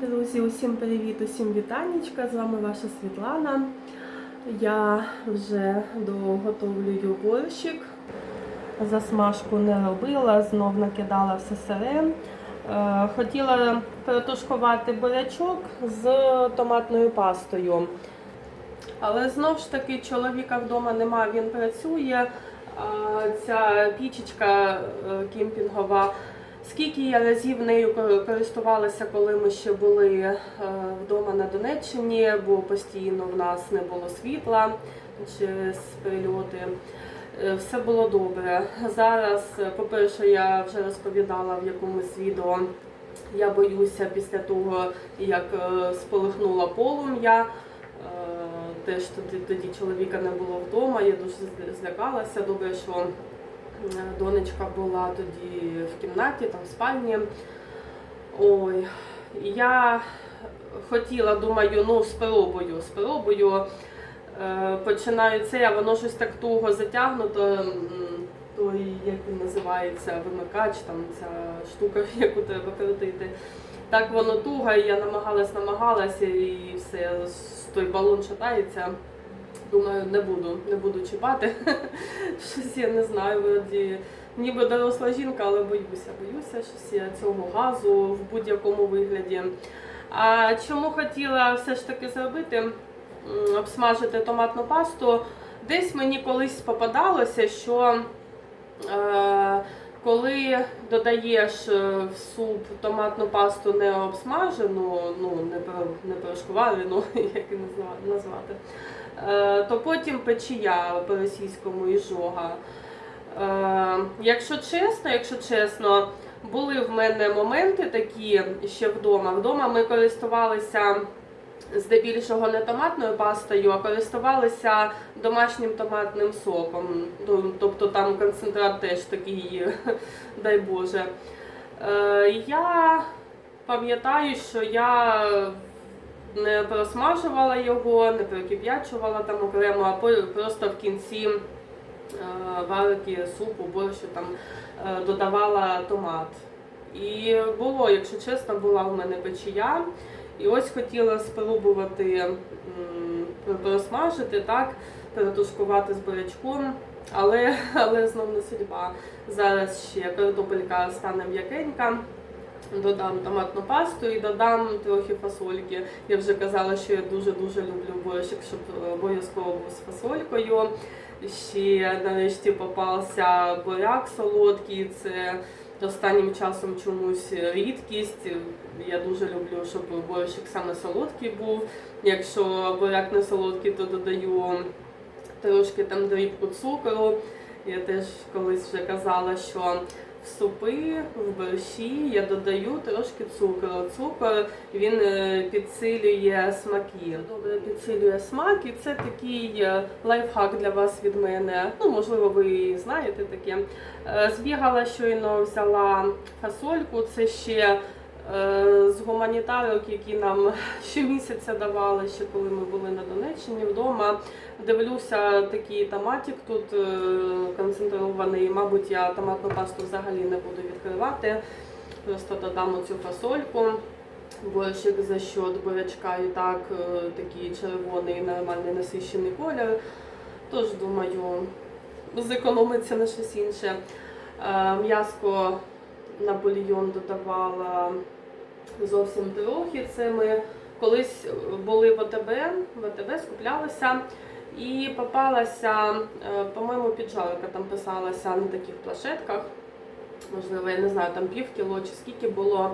Друзі, усім привіт, усім вітанечка. З вами ваша Світлана. Я вже доготовлюю борщик. Засмажку не робила, знов накидала все сире. Хотіла протушкувати бурячок з томатною пастою. Але знов ж таки чоловіка вдома нема, він працює. Ця пічечка е, кемпінгова. Скільки я разів нею користувалася, коли ми ще були е, вдома на Донеччині, бо постійно в нас не було світла через прильоти. Е, Все було добре. Зараз, е, по-перше, я вже розповідала в якомусь відео. Я боюся після того, як спалахнула полум'я. Теж тоді, тоді чоловіка не було вдома, я дуже злякалася. Добре, що донечка була тоді в кімнаті, там в спальні. Ой, я хотіла, думаю, ну спробую, спробую. Е, Починаю це, а воно щось так туго затягнуто. Той, як він називається, вимикач, там ця штука, яку треба крутити. Так воно туго, і я намагалась, намагалася, і все, той балон шатається. Думаю, не буду, не буду чіпати. Щось я не знаю, вроді ніби доросла жінка, але боюся, боюся щось я цього газу в будь-якому вигляді. А чому хотіла все ж таки зробити? Обсмажити томатну пасту. Десь мені колись попадалося, що е, коли додаєш е, в суп томатну пасту не обсмажену, ну не не прошкварену, як її назвати, то потім печія по-російському іжога. Е, якщо чесно, якщо чесно, були в мене моменти такі ще вдома. Вдома ми користувалися здебільшого не томатною пастою, а користувалися домашнім томатним соком. Ну, Тобто там концентрат теж такий, дай Боже. Е, Я пам'ятаю, що я не просмажувала його, не прокип'ячувала там окремо, а просто в кінці е, варки супу, борщу там е, додавала томат. І було, якщо чесно, була в мене печія. І ось хотіла спробувати просмажити, так, перетушкувати з бурячком, але, але знов не судьба. Зараз ще картопелька стане м'якенька. Додам томатну пасту і додам трохи фасольки. Я вже казала, що я дуже-дуже люблю борщик, щоб обов'язково був з фасолькою. Ще нарешті попався буряк солодкий. Це останнім часом чомусь рідкість. Я дуже люблю, щоб борщик саме солодкий був. Якщо буряк не солодкий, то додаю трошки там дрібку цукру. Я теж колись вже казала, що в супи, в борщі я додаю трошки цукру. Цукор він е, підсилює смаки. Добре підсилює смак, і це такий е, лайфхак для вас від мене. Ну, можливо, ви знаєте таке. Е, Збігала щойно, взяла фасольку. Це ще з гуманітарок, які нам щомісяця давали, ще коли ми були на Донеччині вдома. Дивлюся, такий томатик тут е, концентрований. Мабуть, я томатну пасту взагалі не буду відкривати. Просто додам оцю фасольку. Борщик за счет бурячка і так е, такий червоний, нормальний насищений колір. Тож думаю, зекономиться на щось інше. Е, М'яско на бульйон додавала зовсім трохи. Це ми колись були в АТБ, в АТБ скуплялися. І попалася, е, по-моєму, піджарка там писалася на таких плашетках. Можливо, я не знаю, там пів кіло чи скільки було.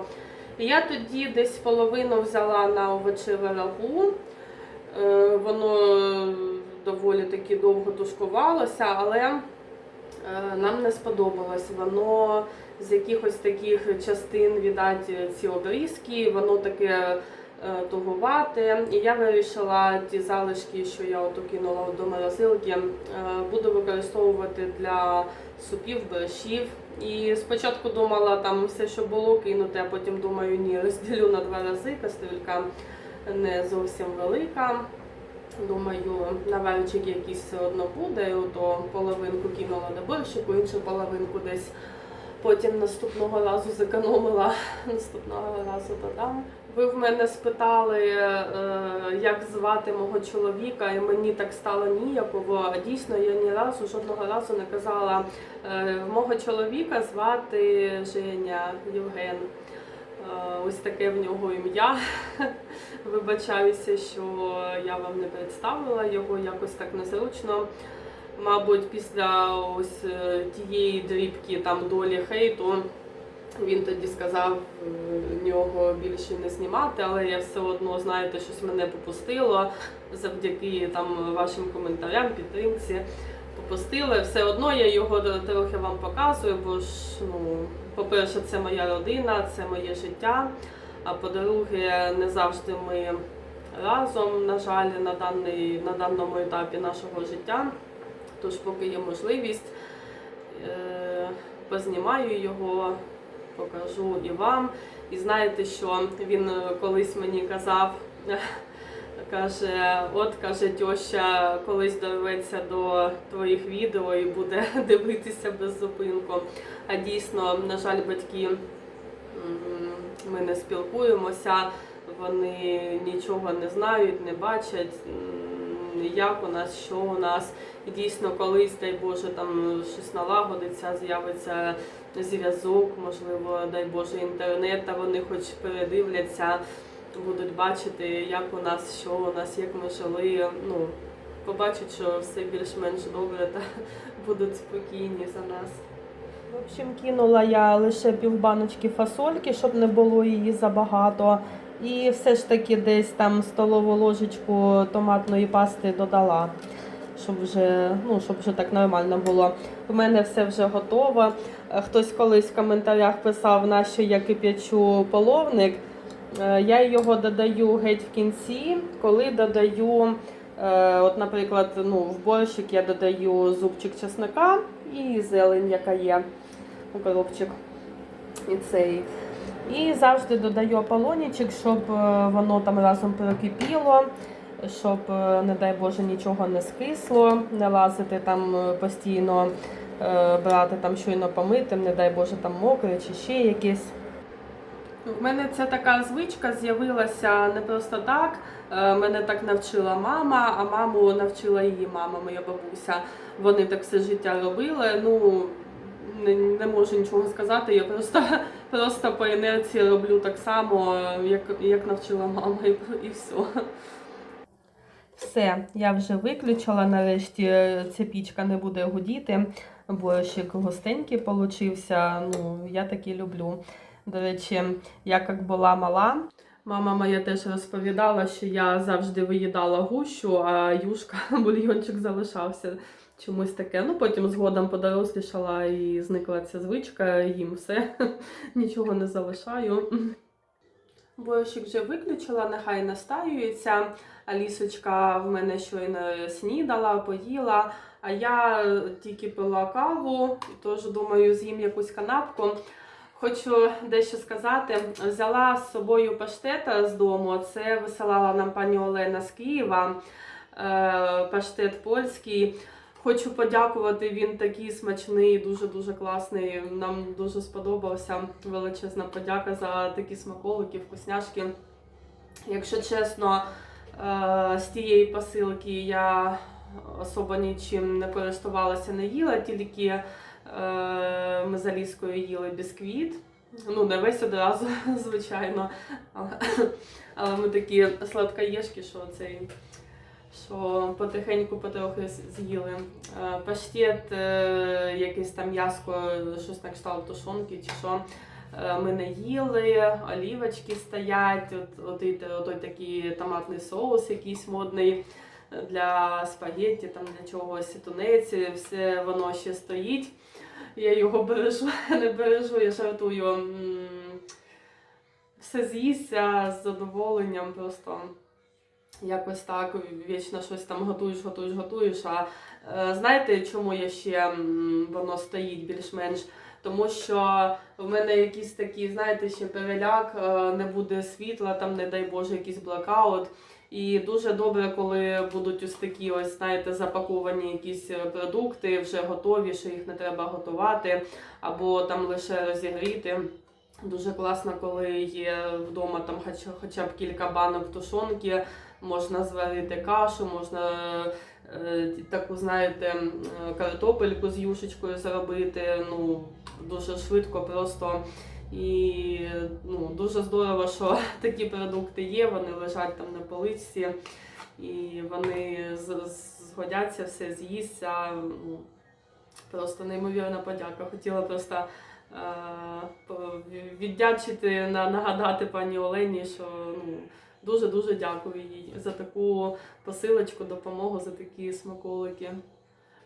І я тоді десь половину взяла на овочеве рагу. Е, Воно доволі таки довго тушкувалося, але нам не сподобалось. Воно з якихось таких частин, віддать, ці обрізки, воно таке е, тугувате. І я вирішила ті залишки, що я ото кинула до морозилки, е, буду використовувати для супів, борщів. І спочатку думала там все, що було, кинути, а потім думаю, ні, розділю на два рази. Кастрюлька не зовсім велика. Думаю, наварчик якийсь все одно буде, ото половинку кинула до борщику, іншу половинку десь Потім наступного разу зекономила, наступного разу додам. Ви в мене спитали, е, як звати мого чоловіка, і мені так стало ніяково. Дійсно, я ні разу жодного разу не казала. Е, Мого чоловіка звати Женя Євген. Е, Ось таке в нього ім'я. Вибачаюся, що я вам не представила його якось так незручно. Мабуть, після ось е, тієї дрібки там долі хейту. Він тоді сказав е, нього більше не знімати, але я все одно, знаєте, щось мене попустило завдяки там вашим коментарям, підтримці. Попустили. Все одно я його трохи вам показую, бо ж, ну, по-перше, це моя родина, це моє життя. А по-друге, не завжди ми разом, на жаль, на, даний, на даному етапі нашого життя. Тож, поки є можливість, е, познімаю його, покажу і вам. І знаєте, що він колись мені казав, каже, от каже, тьоща колись дорветься до твоїх відео і буде дивитися без зупинку. А дійсно, на жаль, батьки ми не спілкуємося, вони нічого не знають, не бачать. Як у нас, що у нас, і дійсно колись, дай Боже, там щось налагодиться, з'явиться зв'язок, можливо, дай Боже, інтернет, та вони хоч передивляться, будуть бачити, як у нас, що у нас, як ми жили. Ну, побачать, що все більш-менш добре та будуть спокійні за нас. В общем, кинула я лише півбаночки фасольки, щоб не було її забагато. І все ж таки десь там столову ложечку томатної пасти додала, щоб вже, ну, щоб вже так нормально було. У мене все вже готово. Хтось колись в коментарях писав, на що я кип'ячу половник. Е, Я його додаю геть в кінці, коли додаю, е, от, наприклад, ну, в борщик я додаю зубчик чесника і зелень, яка є, укропчик і цей. І завжди додаю аполонічик, щоб е, воно там разом прокипіло, щоб, е, не дай Боже, нічого не скисло, не лазити там е, постійно, брати там щойно помитим, не дай Боже, там мокре чи ще якесь. У мене ця така звичка з'явилася не просто так. Мене так навчила мама, а маму навчила її мама, моя бабуся. Вони так все життя робили. Ну не, не можу нічого сказати. Я просто, просто по інерції роблю так само, як, як навчила мама, і, і все. Все, я вже виключила. Нарешті е, ця пічка не буде гудіти. Борщик густенький получився. Ну, я такі люблю. До речі, я як була мала, мама моя теж розповідала, що я завжди виїдала гущу, а юшка бульйончик залишався. Чомусь таке. Ну потім згодом подорослішала і зникла ця звичка, їм все, нічого не залишаю. Борщик вже виключила, нехай настаюється. Алісочка в мене щойно снідала, поїла, а я тільки пила каву, тож думаю, з'їм якусь канапку. Хочу дещо сказати. Взяла з собою паштета з дому. Це висилала нам пані Олена з Києва. Е, Паштет польський. Хочу подякувати. Він такий смачний, дуже дуже класний. Нам дуже сподобався. Величезна подяка за такі смаколики, вкусняшки. Якщо чесно, е, з тієї посилки я особо нічим не користувалася, не їла, тільки е, ми з Аліскою їли бісквіт. Ну, не весь одразу, звичайно. Але ми такі сладкоєшки, що цей. Що потихеньку потрохи з'їли. Е, Паштет, е, якесь там м'яско, щось на кшталт тушонки чи що. Е, Ми не їли, олівочки стоять, от, от, і- отой такий томатний соус якийсь модний для спагетті, там для чогось, тунець, все воно ще стоїть. Я його бережу, не бережу, я жартую. Все з'їсться з задоволенням просто. Якось так вічно щось там готуєш, готуєш, готуєш. А е, знаєте, чому я ще воно стоїть більш-менш? Тому що в мене якийсь такий, знаєте, ще переляк, е, не буде світла, там, не дай Боже, якийсь блокаут. І дуже добре, коли будуть ось такі, ось знаєте, запаковані якісь е, продукти, вже готові, що їх не треба готувати, або там лише розігріти. Дуже класно, коли є вдома там хоча, хоча б кілька банок тушонки, можна зварити кашу, можна е, таку, знаєте, е, картопельку з юшечкою зробити. Ну, дуже швидко просто. І ну, дуже здорово, що такі продукти є, вони лежать там на поличці, і вони згодяться, все з'їсться. Ну, просто неймовірна подяка. Хотіла просто е, віддячити, на- нагадати пані Олені, що ну, дуже-дуже дякую їй за таку посилочку, допомогу, за такі смаколики.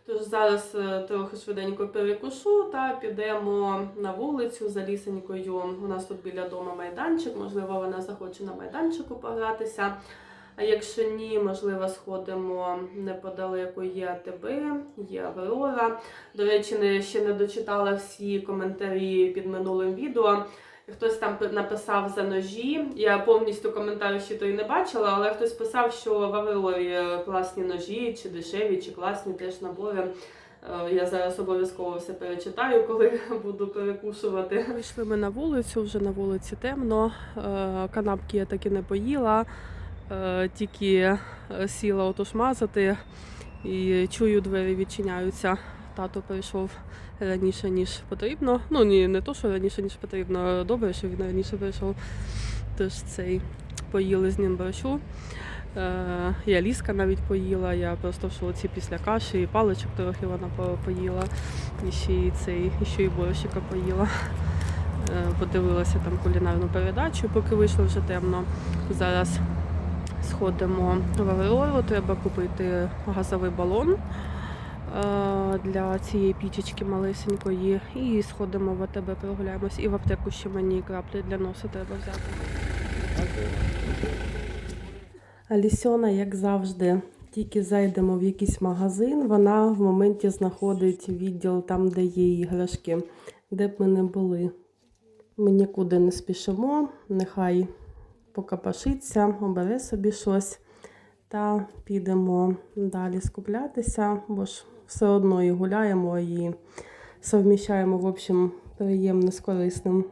Тож зараз е, трохи швиденько перекушу та підемо на вулицю за лісенькою. У нас тут біля дому майданчик, можливо, вона захоче на майданчику погратися. А якщо ні, можливо, сходимо неподалеку є АТБ, є Аврора. До речі, не, ще не дочитала всі коментарі під минулим відео. Хтось там написав за ножі. Я повністю коментарів ще той не бачила, але хтось писав, що в Аврорі класні ножі, чи дешеві, чи класні теж набори. Е, Я зараз обов'язково все перечитаю, коли буду перекушувати. Вийшли ми на вулицю, вже на вулиці темно. Е, Канапки я таки не поїла, Е, тільки е, сіла отож мазати і чую, двері відчиняються. Тато прийшов раніше, ніж потрібно. Ну, ні, не то, що раніше, ніж потрібно. Добре, що він раніше прийшов. Тож цей поїли з ним борщу. Е, я ліска навіть поїла, я просто в шоці після каші, і паличок трохи вона поїла, і ще й цей, і ще й борщика поїла. Е, подивилася там кулінарну передачу, поки вийшло вже темно. Зараз сходимо в Аврору, треба купити газовий балон для цієї пічечки малесенької. І сходимо в АТБ, прогуляємось. І в аптеку ще мені краплі для носа треба взяти. Алісьона, як завжди, тільки зайдемо в якийсь магазин, вона в моменті знаходить відділ там, де є іграшки, де б ми не були. Ми нікуди не спішимо, нехай покапашиться, обере собі щось та підемо далі скуплятися, бо ж все одно і гуляємо, і совміщаємо, в общем, приємне з корисним.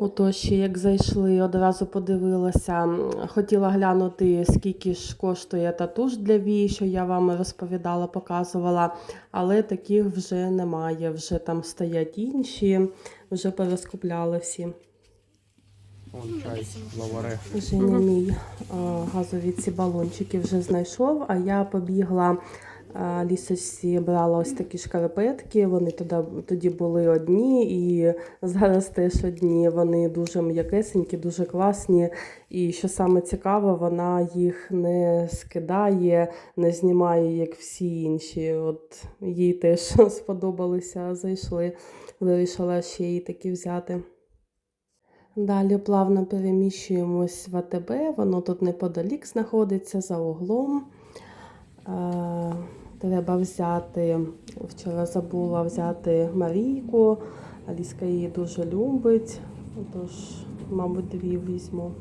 Отож, як зайшли, одразу подивилася, хотіла глянути, скільки ж коштує татуш для вій, що я вам розповідала, показувала, але таких вже немає. Вже там стоять інші, вже перескупляли всі. Вон чай, лаваре. Женя мій а, газові ці балончики вже знайшов, а я побігла лісочці, брала ось такі шкарпетки. Вони тоді, тоді були одні, і зараз теж одні. Вони дуже м'якесенькі, дуже класні. І що саме цікаво, вона їх не скидає, не знімає, як всі інші. От їй теж сподобалися, зайшли. Вирішила ще її такі взяти. Далі плавно переміщуємось в АТБ, воно тут неподалік знаходиться за углом. Е, Треба взяти, вчора забула взяти Марійку, Аліска її дуже любить, тож, мабуть, дві візьму.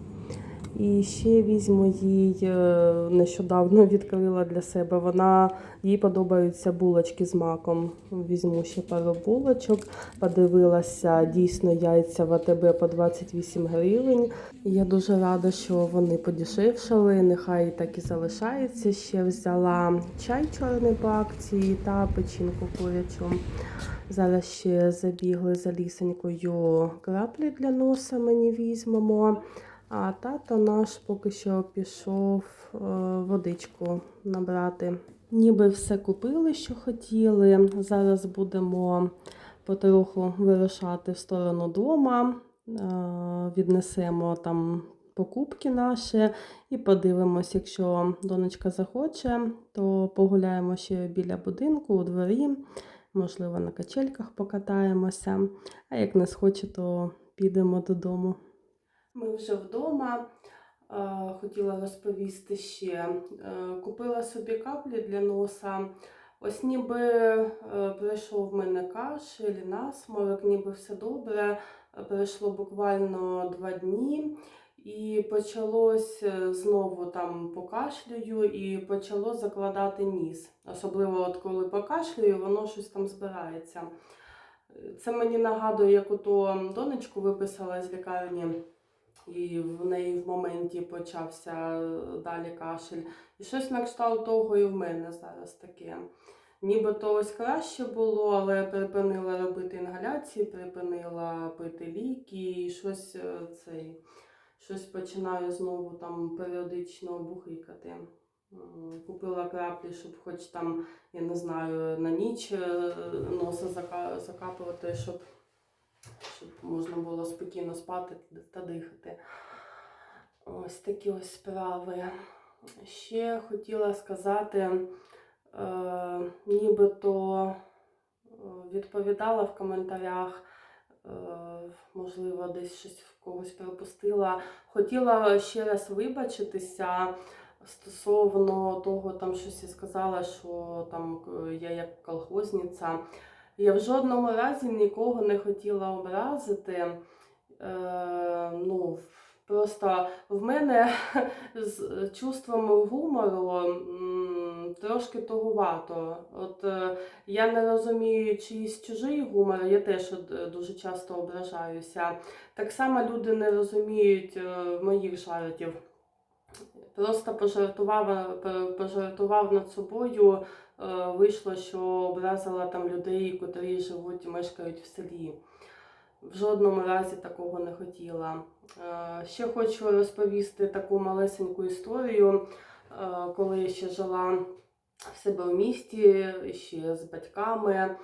І ще візьму їй е, нещодавно відкрила для себе. Вона їй подобаються булочки з маком. Візьму ще пару булочок. Подивилася дійсно яйця в АТБ по 28 гривень. Я дуже рада, що вони подешевшали. Нехай так і залишається. Ще взяла чай чорний по акції та печінку курячу. Зараз ще забігли за лісенькою краплі для носа мені візьмемо. А тато наш поки що пішов е, водичку набрати. Ніби все купили, що хотіли. Зараз будемо потроху вирушати в сторону дома, е, віднесемо там покупки наші і подивимось, якщо донечка захоче, то погуляємо ще біля будинку у дворі, можливо, на качельках покатаємося. А як не схоче, то підемо додому. Ми вже вдома. Е, Хотіла розповісти ще. Е, Купила собі каплі для носа. Ось ніби е, пройшов в мене кашель, насморок, ніби все добре. Пройшло буквально два дні. І почалось знову там покашлюю і почало закладати ніс. Особливо, от коли покашлюю, воно щось там збирається. Це мені нагадує, як ото донечку виписала з лікарні, і в неї в моменті почався е, далі кашель. І щось на кшталт того і в мене зараз таке. Нібито ось краще було, але я припинила робити інгаляції, припинила пити ліки, і щось е, цей, щось починаю знову там періодично бухикати. Купила краплі, щоб хоч там, я не знаю, на ніч е, носа закапувати, щоб, щоб можна було спокійно спати та дихати. Ось такі ось справи. Ще хотіла сказати, е, нібито е, відповідала в коментарях, е, можливо, десь щось в когось пропустила. Хотіла ще раз вибачитися стосовно того, там щось я сказала, що там е, я як колхозниця. Я в жодному разі нікого не хотіла образити. Е, ну, просто в мене з чувством гумору трошки тугувато. От е, я не розумію чийсь чужий гумор, я теж е, дуже часто ображаюся. Так само люди не розуміють е, моїх жартів. Просто пожартував, пожартував над собою. Е, Вийшло, що образила там людей, котрі живуть і мешкають в селі. В жодному разі такого не хотіла. Е, Ще хочу розповісти таку малесеньку історію, Е, коли я ще жила в себе в місті, ще з батьками.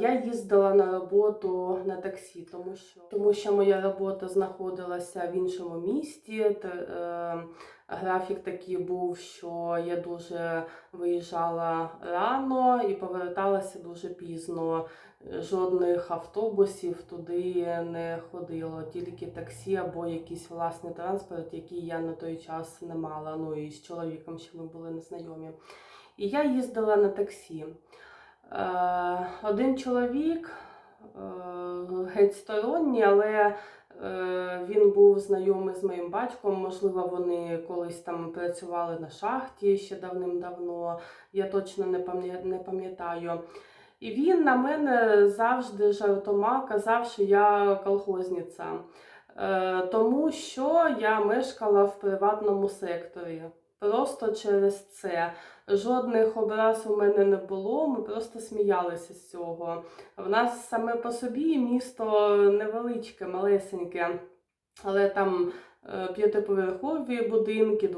Я їздила на роботу на таксі, тому що, тому що моя робота знаходилася в іншому місті. Та, графік такий був, що я дуже виїжджала рано і поверталася дуже пізно. Жодних автобусів туди не ходило, тільки таксі або якийсь власний транспорт, який я на той час не мала. Ну і з чоловіком ще ми були незнайомі. І я їздила на таксі. Е, один чоловік е, геть сторонній, але він був знайомий з моїм батьком. Можливо, вони колись там працювали на шахті ще давним-давно. Я точно не пам'ятаю. І він на мене завжди жартома казав, що я колхозниця. Е, тому що я мешкала в приватному секторі. Просто через це. Жодних образ у мене не було, ми просто сміялися з цього. В нас саме по собі місто невеличке, малесеньке, але там е, п'ятиповерхові будинки,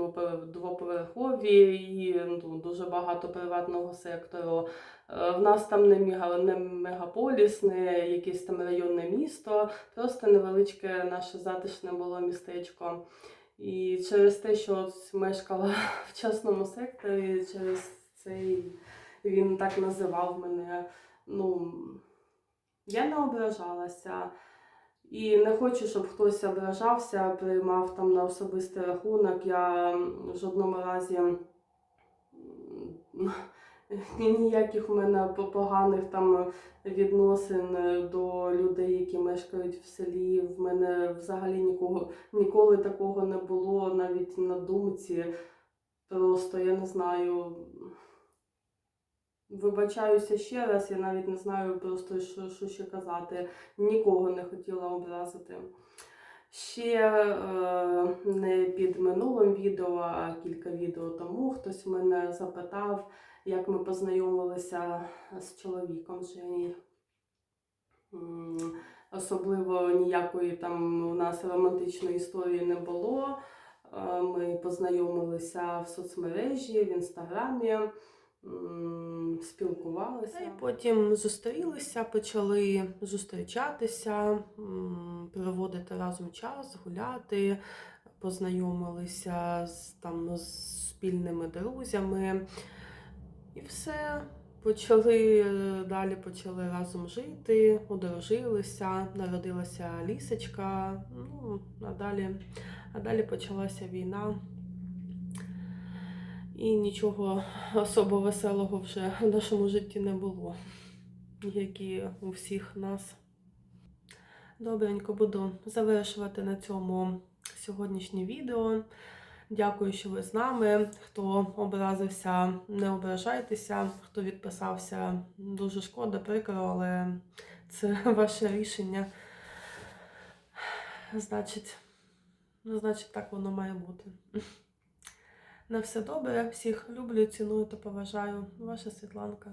двоповерхові і ну, дуже багато приватного сектору. Е, В нас там не, мега, не мегаполіс, не якесь там районне місто, просто невеличке наше затишне було містечко. І через те, що мешкала в частному секторі, через цей він так називав мене. Ну, я не ображалася. І не хочу, щоб хтось ображався, приймав там на особистий рахунок. Я в жодному разі ніяких у мене поганих там відносин до людей, які мешкають в селі. В мене взагалі нікого ніколи такого не було, навіть на думці. Просто я не знаю. Вибачаюся ще раз, я навіть не знаю просто, що, що ще казати. Нікого не хотіла образити. Ще е, не під минулим відео, а кілька відео тому хтось мене запитав, як ми познайомилися з чоловіком Жені. Особливо ніякої там у нас романтичної історії не було. Е, Ми познайомилися в соцмережі, в інстаграмі, спілкувалися. І потім зустрілися, почали зустрічатися, проводити разом час, гуляти, познайомилися з, там, з спільними друзями. І все. Почали е, далі почали разом жити, одружилися, народилася лісочка. Ну, а далі, а далі почалася війна. І нічого особо веселого вже в нашому житті не було, як і у всіх нас. Добренько буду завершувати на цьому сьогоднішнє відео. Дякую, що ви з нами. Хто образився, не ображайтеся. Хто відписався, дуже шкода, прикро, але це ваше рішення. Значить, значить, так воно має бути. На все добре, всіх люблю, ціную та поважаю. Ваша Світланка.